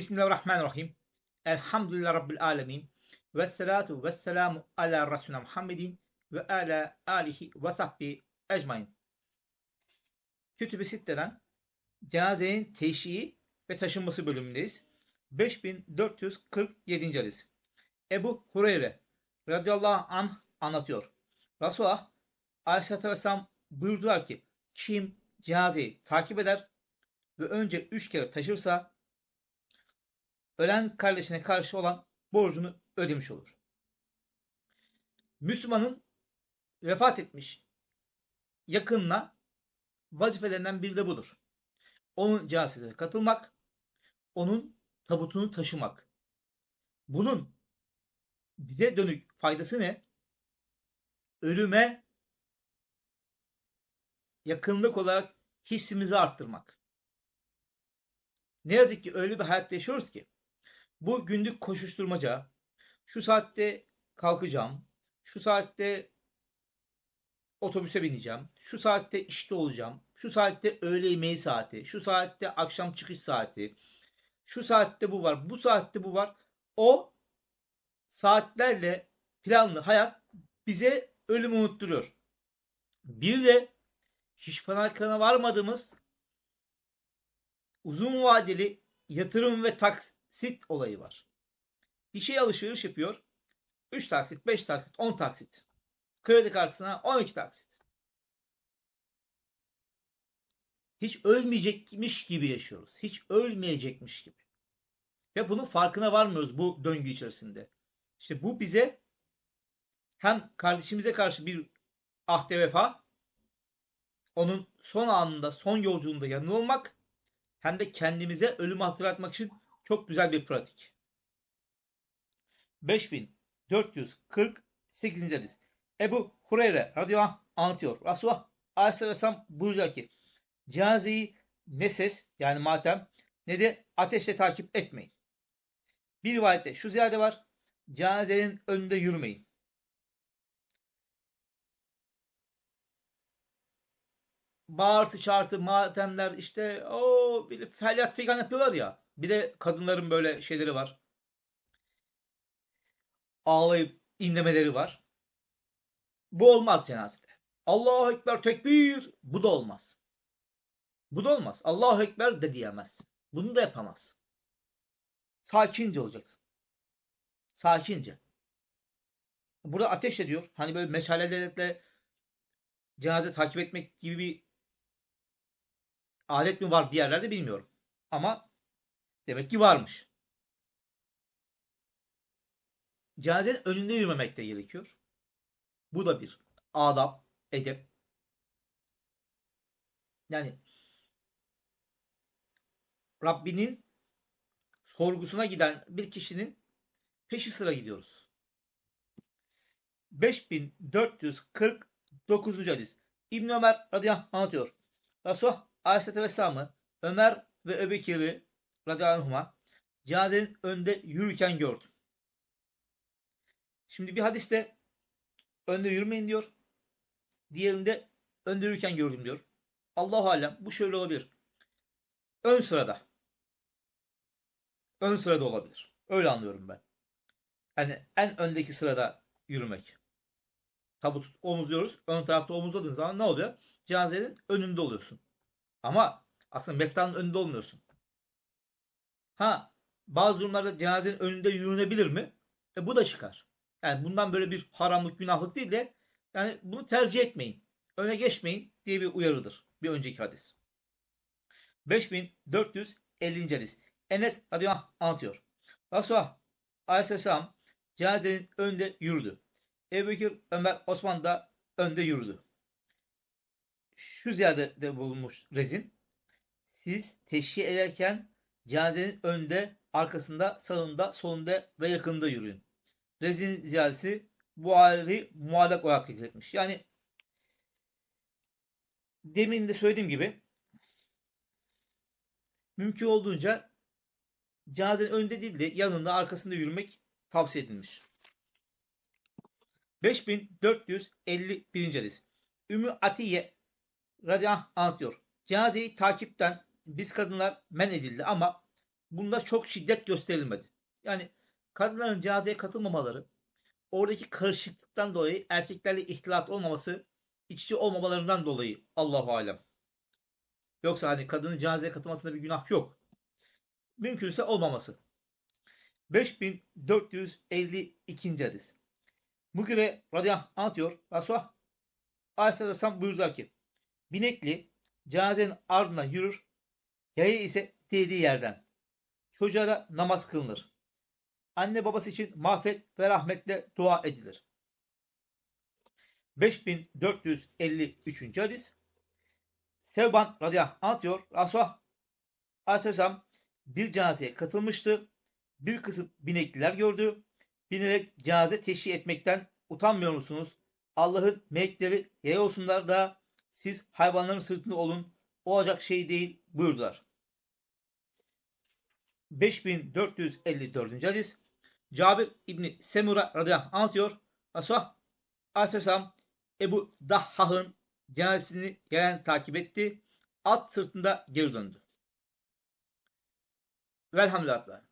Bismillahirrahmanirrahim. Elhamdülillah Rabbil alemin. Ve salatu ve selamu ala Resulüne Muhammedin ve ala alihi ve sahbihi ecmain. Kütüb-i Sitte'den cenazenin teşhii ve taşınması bölümündeyiz. 5447. hadis. Ebu Hureyre radıyallahu anh anlatıyor. Resulullah aleyhissalatü vesselam buyurdular ki kim cenazeyi takip eder ve önce üç kere taşırsa ölen kardeşine karşı olan borcunu ödemiş olur. Müslümanın vefat etmiş yakınına vazifelerinden biri de budur. Onun cenazesine katılmak, onun tabutunu taşımak. Bunun bize dönük faydası ne? Ölüme yakınlık olarak hissimizi arttırmak. Ne yazık ki öyle bir hayatta yaşıyoruz ki bu günlük koşuşturmaca, şu saatte kalkacağım, şu saatte otobüse bineceğim, şu saatte işte olacağım, şu saatte öğle yemeği saati, şu saatte akşam çıkış saati, şu saatte bu var, bu saatte bu var. O saatlerle planlı hayat bize ölümü unutturuyor. Bir de hiç farkına varmadığımız uzun vadeli yatırım ve taksit olayı var. Bir şey alışveriş yapıyor. 3 taksit, 5 taksit, 10 taksit. Kredi kartına 12 taksit. Hiç ölmeyecekmiş gibi yaşıyoruz. Hiç ölmeyecekmiş gibi. Ve bunun farkına varmıyoruz bu döngü içerisinde. İşte bu bize hem kardeşimize karşı bir ahde vefa, onun son anında, son yolculuğunda yanında olmak hem de kendimize ölümü hatırlatmak için çok güzel bir pratik. 5448. hadis. Ebu Hureyre radıyallahu anh anlatıyor. Resulullah aleyhisselam buyuruyor ki cenazeyi ne ses yani matem ne de ateşle takip etmeyin. Bir rivayette şu ziyade var. Cenazenin önünde yürümeyin. Bağırtı çağırtı matemler işte o bir feryat figan yapıyorlar ya. Bir de kadınların böyle şeyleri var. Ağlayıp inlemeleri var. Bu olmaz cenazede. Allahu Ekber tekbir. Bu da olmaz. Bu da olmaz. Allahu Ekber de diyemez. Bunu da yapamaz. Sakince olacaksın. Sakince. Burada ateş ediyor. Hani böyle meşalelerle cenaze takip etmek gibi bir adet mi var bir yerlerde bilmiyorum. Ama demek ki varmış. Cenazenin önünde yürümemek de gerekiyor. Bu da bir adab, edep. Yani Rabbinin sorgusuna giden bir kişinin peşi sıra gidiyoruz. 5449. hadis. İbn Ömer radıyallahu anh anlatıyor. Resulullah Aleyhisselatü Vesselam'ı Ömer ve Ebekir'i radıyallahu cenazenin önde yürürken gördüm. Şimdi bir hadiste önde yürümeyin diyor. Diğerinde önde yürürken gördüm diyor. Allahu alem bu şöyle olabilir. Ön sırada. Ön sırada olabilir. Öyle anlıyorum ben. Yani en öndeki sırada yürümek. Tabut omuzluyoruz. Ön tarafta omuzladığın zaman ne oluyor? Cenazenin önünde oluyorsun. Ama aslında meftanın önünde olmuyorsun. Ha bazı durumlarda cenazenin önünde yürünebilir mi? E bu da çıkar. Yani bundan böyle bir haramlık, günahlık değil de yani bunu tercih etmeyin. Öne geçmeyin diye bir uyarıdır. Bir önceki hadis. 5450. hadis. Enes radıyallahu anh anlatıyor. Resulullah aleyhisselam cenazenin önünde yürüdü. Ebu Bekir, Ömer, Osman da önde yürüdü. Şu ziyadede bulunmuş rezin. Siz teşhir ederken cenazenin önde, arkasında, sağında, solunda ve yakında yürüyün. Rezin ziyadesi bu hali muallak olarak zikretmiş. Yani demin de söylediğim gibi mümkün olduğunca cenazenin önünde değil de yanında arkasında yürümek tavsiye edilmiş. 5451. hadis. Ümmü Atiye radıyallahu anh anlatıyor. Cenazeyi takipten biz kadınlar men edildi ama bunda çok şiddet gösterilmedi. Yani kadınların cenazeye katılmamaları, oradaki karışıklıktan dolayı erkeklerle ihtilat olmaması, iç olmamalarından dolayı Allahu alem. Yoksa hani kadının cenazeye katılmasında bir günah yok. Mümkünse olmaması. 5452. hadis. Mugire radıyallahu anlatıyor. Resulullah Aleyhisselam buyurdular ki binekli cenazenin ardından yürür, yaya ise değdiği yerden. Çocuğa da namaz kılınır. Anne babası için mağfiret ve rahmetle dua edilir. 5453. hadis. Sevban radıyallahu anh anlatıyor. Resulullah Aleyhisselam bir cenazeye katılmıştı. Bir kısım binekliler gördü. Binerek cenaze teşhi etmekten utanmıyor musunuz? Allah'ın melekleri yaya olsunlar da siz hayvanların sırtında olun. Olacak şey değil buyurdular. 5454. hadis. Cabir İbni Semura radıyallahu anh anlatıyor. Resulullah Aleyhisselam Ebu Dahhah'ın cenazesini gelen takip etti. At sırtında geri döndü. Velhamdülillah.